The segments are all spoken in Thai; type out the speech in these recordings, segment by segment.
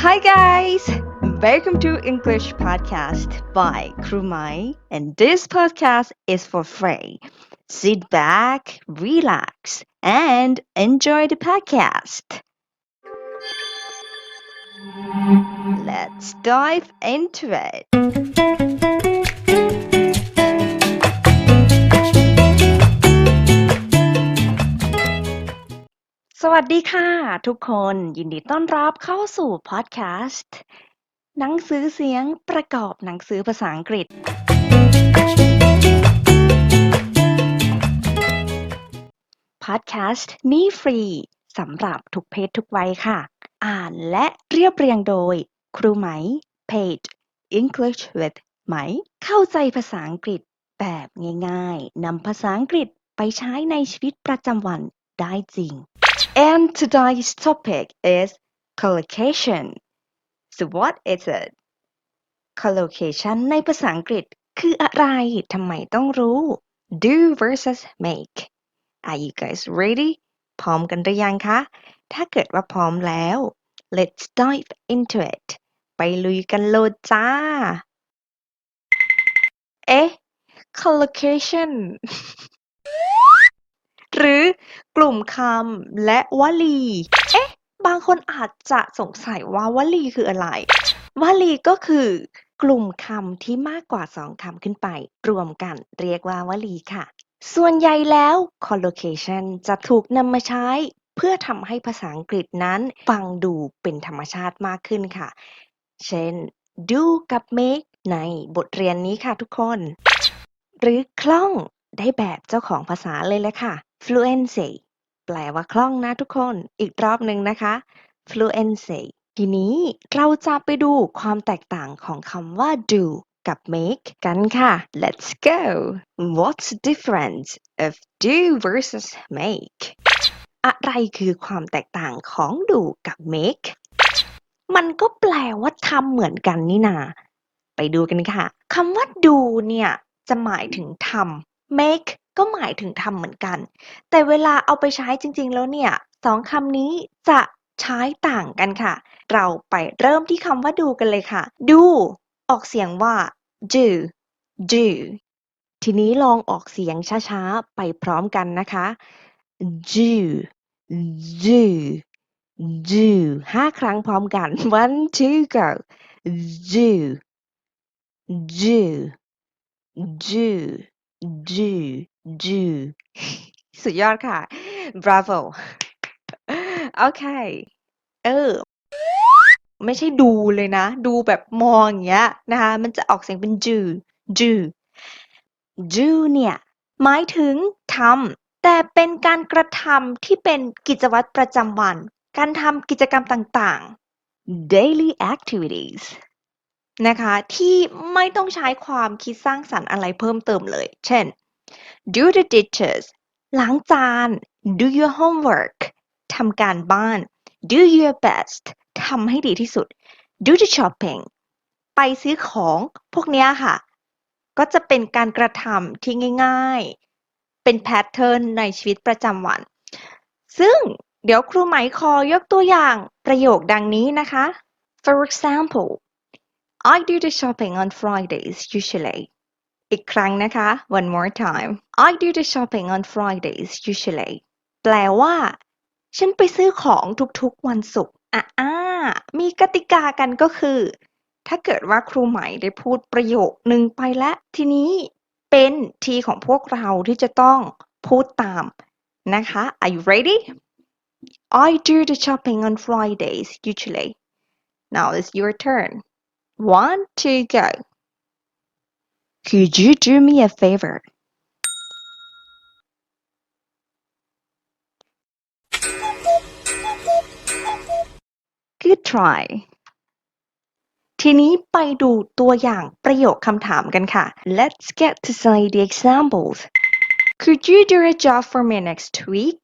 Hi guys! Welcome to English Podcast by Krumai and this podcast is for free. Sit back, relax and enjoy the podcast. Let's dive into it. สวัสดีค่ะ ทุกคนยินดีต้อนรับเข้าสู่พอดแคสต์หนังสือเสียงประกอบหนังสือภาษาอังกฤษ พอดแคสต์นี้ฟรีสำหรับทุกเพศทุกวัยค่ะ อ่านและเรียบเรียงโดย ครูไหม เพจ English with ไหม เข้าใจภาษาอังกฤษแบบง่ายๆนำภาษาอังกฤษไปใช้ในชีวิตประจำวัน ได้จริง And today's topic is collocation. So what is it? Collocation ในภาษาอังกฤษคืออะไรทำไมต้องรู้ Do versus make. Are you guys ready? พร้อมกันหรือยังคะ ถ้าเกิดว่าพร้อมแล้ว let's dive into it. ไปลุยกันโลดจ้า เอ๊ะ collocation หรือกลุ่มคำและวลี เอ๊ะ บางคนอาจจะสงสัยว่าวลีคืออะไร วลีก็คือกลุ่มคำที่มากกว่าสองคำขึ้นไป รวมกันเรียกว่าวลีค่ะ ส่วนใหญ่แล้ว collocation จะถูกนำมาใช้ เพื่อทำให้ภาษาอังกฤษนั้นฟังดูเป็นธรรมชาติมากขึ้นค่ะ เช่น do กับ make ในบทเรียนนี้ค่ะทุกคน หรือคล่องได้แบบเจ้าของภาษาเลยแหละค่ะ fluency แปลว่าคล่องนะทุกคน อีกรอบหนึ่งนะคะ fluency ทีนี้เราจะไปดูความแตกต่างของคำว่า do กับ make กันค่ะ let's go what's the difference of do versus make อะไรคือความแตกต่างของ do กับ make มันก็แปลว่าทำเหมือนกันนี่นา ไปดูกันค่ะคำว่า do เนี่ย จะหมายถึงทำ make ก็หมายถึงทำเหมือนกัน แต่เวลาเอาไปใช้จริง ๆ แล้วเนี่ยสองคำนี้จะใช้ต่างกันค่ะ เราไปเริ่มที่คำว่า do กันเลยค่ะ do ออกเสียงว่า do do ทีนี้ลองออกเสียงช้าๆ ไปพร้อมกันนะคะ do do do ห้าครั้งพร้อมกัน one two go do do do do do สุดยอดค่ะ bravo โอเค เออ ไม่ใช่ดูเลยนะ ดูแบบมองอย่างเงี้ยนะคะ มันจะออกเสียงเป็น do do do เนี่ย หมายถึงทำแต่เป็นการกระทำที่เป็นกิจวัตรประจำวัน การทำกิจกรรมต่างๆ daily activities นะคะ ที่ไม่ต้องใช้ความคิดสร้างสรรค์อะไรเพิ่มเติมเลย เช่น do the dishes ล้างจาน do your homework ทำการบ้าน do your best ทำให้ดีที่สุด do the shopping ไปซื้อของพวกเนี้ยค่ะ ก็จะเป็นการกระทำที่ง่ายๆ เป็นแพทเทิร์นในชีวิตประจำวัน ซึ่งเดี๋ยวครูไหมขอยกตัวอย่างประโยคดังนี้นะคะ for example I do the shopping on Fridays usually อีกครั้งนะคะ one more time I do the shopping on Fridays usually แปลว่า ฉันไปซื้อของทุกๆวันศุกร์อะอ่ามีกติกากันก็คือ ถ้าเกิดว่าครูไหม่ได้พูดประโยคนึงไปแล้วทีนี้เป็นทีของพวกเราที่จะต้องพูดตามนะคะ Are you ready? I do the shopping on Fridays usually. Now it's your turn. One, two, go. Could you do me a favor? Good try. ทีนี้ไปดูตัวอย่างประโยคคำถามกันค่ะ Let's get to say the examples. Could you do a job for me next week?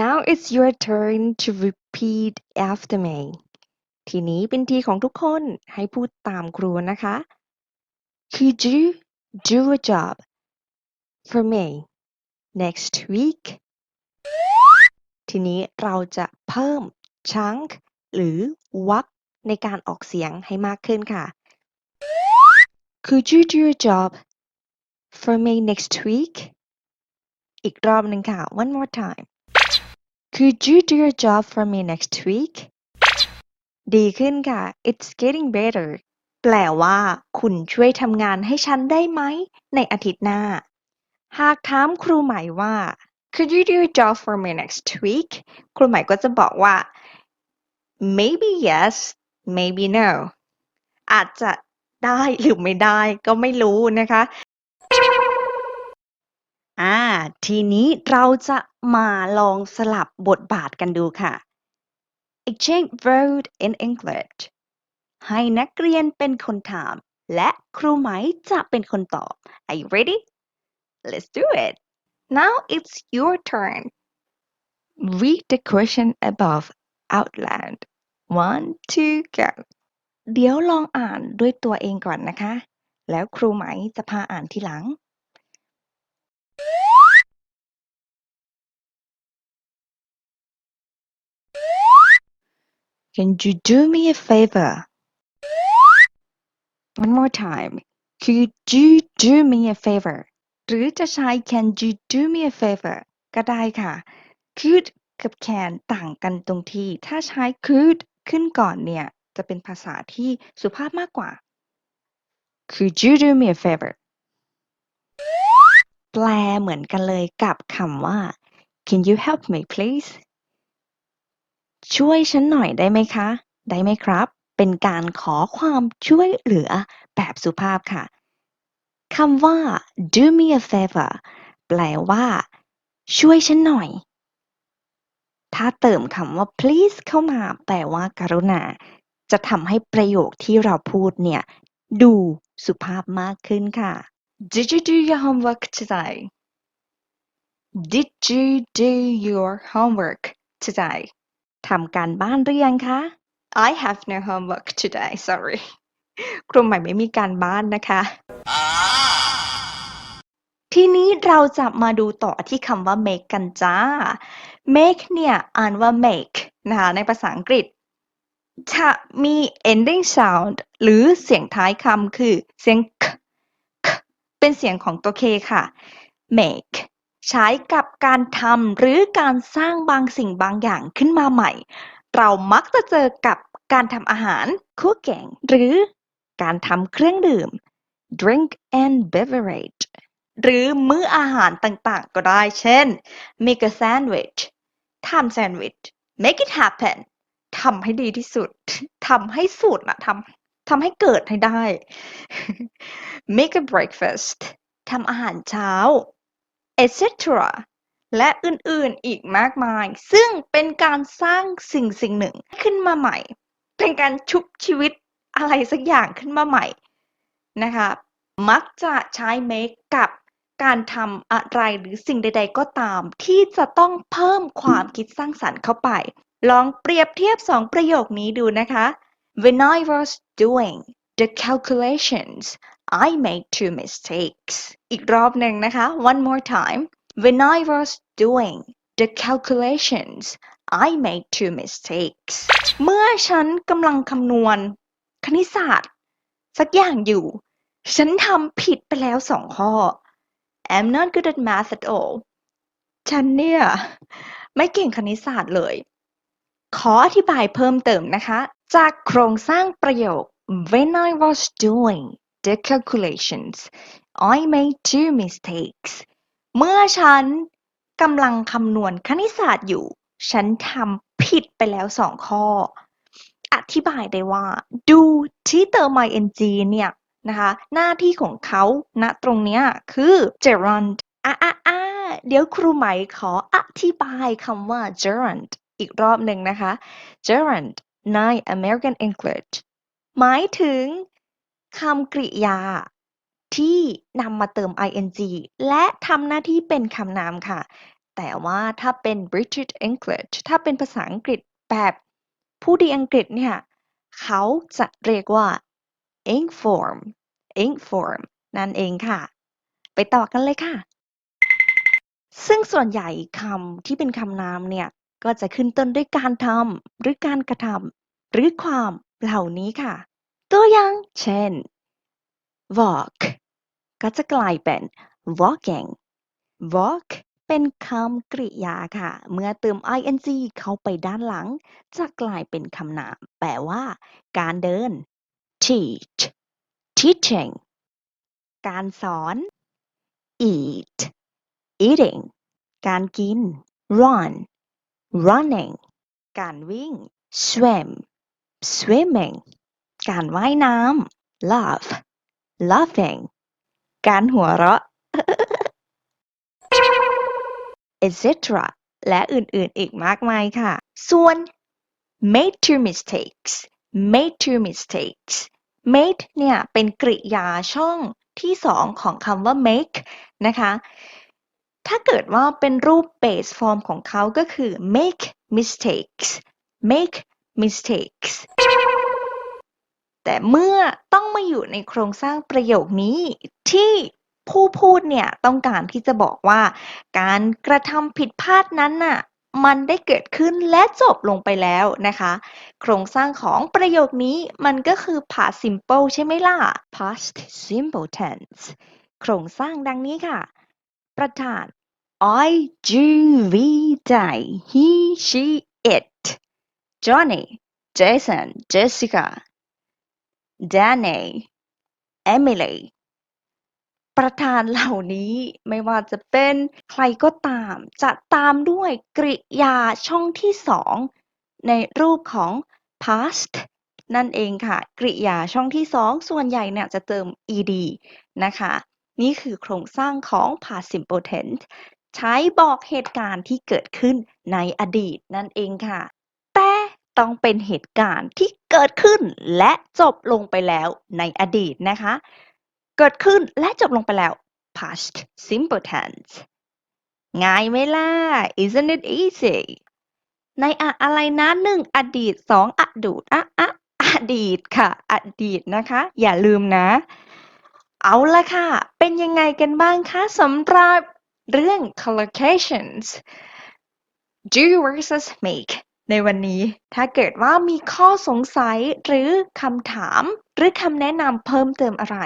Now it's your turn to repeat after me. ทีนี้เป็นทีของทุกคนให้พูดตามครูนะคะ Could you do a job for me next week? ทีนี้เราจะเพิ่ม chunk หรือวรรคในการออกเสียงให้มากขึ้นค่ะ Could you do a job for me next week อีกรอบหนึ่งค่ะ one more time Could you do a job for me next week ดีขึ้นค่ะ it's getting better แปลว่าคุณช่วยทำงานให้ฉันได้ไหม ในอาทิตย์หน้า หากถามครูใหม่ว่า Could you do a job for me next week ครูใหม่ก็จะบอกว่า maybe yes maybe no อาจจะได้หรือไม่ได้ก็ไม่รู้นะคะ อ่า ทีนี้เราจะมาลองสลับบทบาทกันดูค่ะ Exchange word in English ให้นักเรียนเป็นคนถาม และครูไหมจะเป็นคนตอบ Are you ready? Let's do it. Now it's your turn. Read the question above out loud. One, two, go. เดี๋ยวลองอ่านด้วยตัวเองก่อนนะคะ แล้วครูไหมจะพาอ่านทีหลัง Can you do me a favor? One more time. Could you do me a favor? หรือจะใช้ Can you do me a favor ก็ได้ค่ะ Could กับ can ต่างกันตรงที่ ถ้าใช้ could ขึ้นก่อนเนี่ย จะเป็นภาษาที่สุภาพมากกว่า Could you do me a favor? แปลเหมือนกันเลยกับคำว่า Can you help me please? ช่วยฉันหน่อยได้ไหมคะ ได้ไหมครับ เป็นการขอความช่วยเหลือแบบสุภาพค่ะคำว่า do me a favor แปลว่า ช่วยฉันหน่อย ถ้าเติมคำว่า please เข้ามา แปลว่าการุณา จะทำให้ประโยคที่เราพูดเนี่ย ดูสุภาพมากขึ้นค่ะ Did you do your homework today? Did you do your homework today? ทำการบ้านหรือยังคะ I have no homework today sorry ครูใหม่ไม่มีการบ้านนะคะ ทีนี้เราจะมาดูต่อที่คำว่า make กันจ้า make เนี่ยอ่านว่า make นะคะในภาษาอังกฤษถ้ามี ending sound หรือเสียงท้ายคำคือเสียง k k เป็นเสียงของตัว k ค่ะ make ใช้กับการทำหรือการสร้างบางสิ่งบางอย่างขึ้นมาใหม่ เรามักจะเจอกับการทำอาหาร cooking หรือการทำเครื่องดื่ม drink and beverage หรือมื้ออาหารต่างๆ ก็ได้ เช่น make a sandwich ทำแซนด์วิช make it happen ทำให้ดีที่สุด ทำให้สุดนะทำทำให้เกิดให้ได้ make a breakfast ทำอาหารเช้า etc. และอื่นๆอีกมากมาย ซึ่งเป็นการสร้างสิ่งสิ่งหนึ่งขึ้นมาใหม่ เป็นการชุบชีวิตอะไรสักอย่างขึ้นมาใหม่นะคะมักจะใช้ make กับการทำอะไรหรือสิ่งใด ๆ ก็ตาม ที่จะต้องเพิ่มความคิดสร้างสรรค์เข้าไป ลองเปรียบเทียบสองประโยคนี้ดูนะคะ When I was doing the calculations I made two mistakes อีกรอบหนึ่งนะคะ one more time When I was doing the calculations I made two mistakes เมื่อฉันกำลังคำนวณ คณิตศาสตร์ สักอย่างอยู่ ฉันทำผิดไปแล้วสองข้อ I'm not good at math at all ฉันเนี่ย ไม่เก่งคณิตศาสตร์เลย ขออธิบายเพิ่มเติมนะคะ จากโครงสร้างประโยค When I was doing the calculations I made two mistakes เมื่อฉันกำลังคำนวณคณิตศาสตร์อยู่ ฉันทำผิดไปแล้วสองข้อ อธิบายได้ว่า do ที่เติม ing เนี่ยนะคะหน้าที่ของเขาณตรงเนี้ยคือ gerund อะอะอะเดี๋ยวครูไหมขออธิบายคำว่า gerund อีกรอบหนึ่งนะคะ gerund ใน American English หมายถึงคำกริยา ที่นำมาเติม ing และทำหน้าที่เป็นคำนามค่ะ แต่ว่าถ้าเป็น British English ถ้าเป็นภาษาอังกฤษแบบผู้ดีอังกฤษเนี่ย เขาจะเรียกว่า ing form ing form นั่นเองค่ะ ไปต่อกันเลยค่ะ ซึ่งส่วนใหญ่คำที่เป็นคำนามเนี่ย ก็จะขึ้นต้นด้วยการทำหรือการกระทำหรือความเหล่านี้ค่ะ ตัวอย่างเช่น walk ก็จะกลายเป็น walking walk เป็นคำกริยาค่ะ เมื่อเติม ing เข้าไปด้านหลัง จะกลายเป็นคำนาม แปลว่า การเดิน teach teaching การสอน eat eating การกิน run running การวิ่ง swim swimming การว่ายน้ำ laugh laughing การหัวเราะ etc และอื่นๆ อีกมากมายค่ะ ส่วน made two mistakes made two mistakes made เนี่ยเป็นกริยาช่องที่สองของคำว่า make นะคะ ถ้าเกิดว่าเป็นรูป base form ของเขาก็คือ make mistakes make mistakes แต่เมื่อต้องมาอยู่ในโครงสร้างประโยคนี้ที่ผู้พูดเนี่ยต้องการที่จะบอกว่า การกระทำผิดพลาดนั้นน่ะมันได้เกิดขึ้นและจบลงไปแล้วนะคะ โครงสร้างของประโยคนี้มันก็คือ past simple ใช่ไหมล่ะ past simple tense โครงสร้างดังนี้ค่ะ ประธาน I G V they he she it Johnny Jason Jessica Danny Emily ประธานเหล่านี้ไม่ว่าจะเป็นใครก็ตาม จะตามด้วยกริยาช่องที่สองในรูปของ past นั่นเองค่ะ กริยาช่องที่สองส่วนใหญ่เนี่ยจะเติม ed นะคะ นี่คือโครงสร้างของ past simple tense ใช้บอกเหตุการณ์ที่เกิดขึ้นในอดีตนั่นเองค่ะ ต้องเป็นเหตุการณ์ที่เกิดขึ้นและจบลงไปแล้วในอดีตนะคะ เกิดขึ้นและจบลงไปแล้ว past simple tense ง่ายไหมล่ะ isn't it easy ในอะอะไรนะหนึ่งอดีตสองอดูดอะอะอดีตค่ะ อดีตนะคะ อย่าลืมนะ เอาละค่ะ เป็นยังไงกันบ้างคะสำหรับเรื่อง collocations do versus make ในวันนี้ถ้าเกิดว่ามีข้อสงสัยหรือคำถาม หรือคำแนะนำเพิ่มเติมอะไร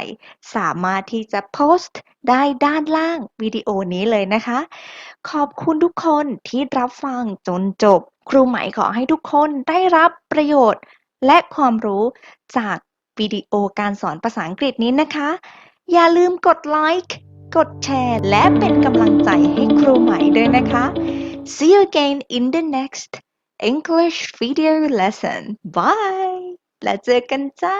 สามารถที่จะโพสต์ได้ด้านล่างวิดีโอนี้เลยนะคะ ขอบคุณทุกคนที่รับฟังจนจบ ครูไหมขอให้ทุกคนได้รับประโยชน์ และความรู้จากวิดีโอการสอนภาษาอังกฤษนี้นะคะ อย่าลืมกดไลค์กดแชร์ และเป็นกำลังใจให้ครูไหมด้วยนะคะ See you again in the next English video lesson. Bye! แล้วเจอกันจ้า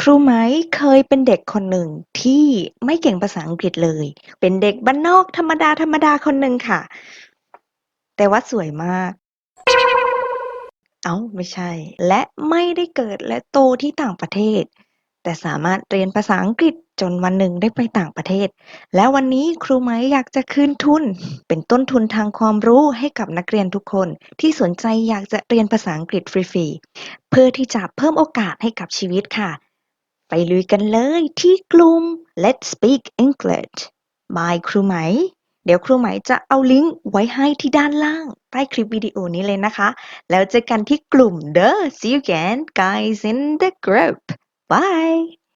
ครูไหมเคยเป็นเด็กคนหนึ่งที่ไม่เก่งภาษาอังกฤษเลย เป็นเด็กบ้านนอกธรรมดาธรรมดาคนหนึ่งค่ะ แต่ว่าสวยมาก เอ้าไม่ใช่ และไม่ได้เกิดและโตที่ต่างประเทศ แต่สามารถเรียนภาษาอังกฤษจนวันหนึ่งได้ไปต่างประเทศ และวันนี้ครูไหมอยากจะคืนทุน เป็นต้นทุนทางความรู้ให้กับนักเรียนทุกคน ที่สนใจอยากจะเรียนภาษาอังกฤษฟรีๆ เพื่อที่จะเพิ่มโอกาสให้กับชีวิตค่ะ ไปลุยกันเลยที่กลุ่ม Let's Speak English by ครูไหม เดี๋ยวครูไหมจะเอาลิงก์ไว้ให้ที่ด้านล่าง ใต้คลิปวิดีโอนี้เลยนะคะ แล้วเจอกันที่กลุ่มเด้อ See you again guys in the group bye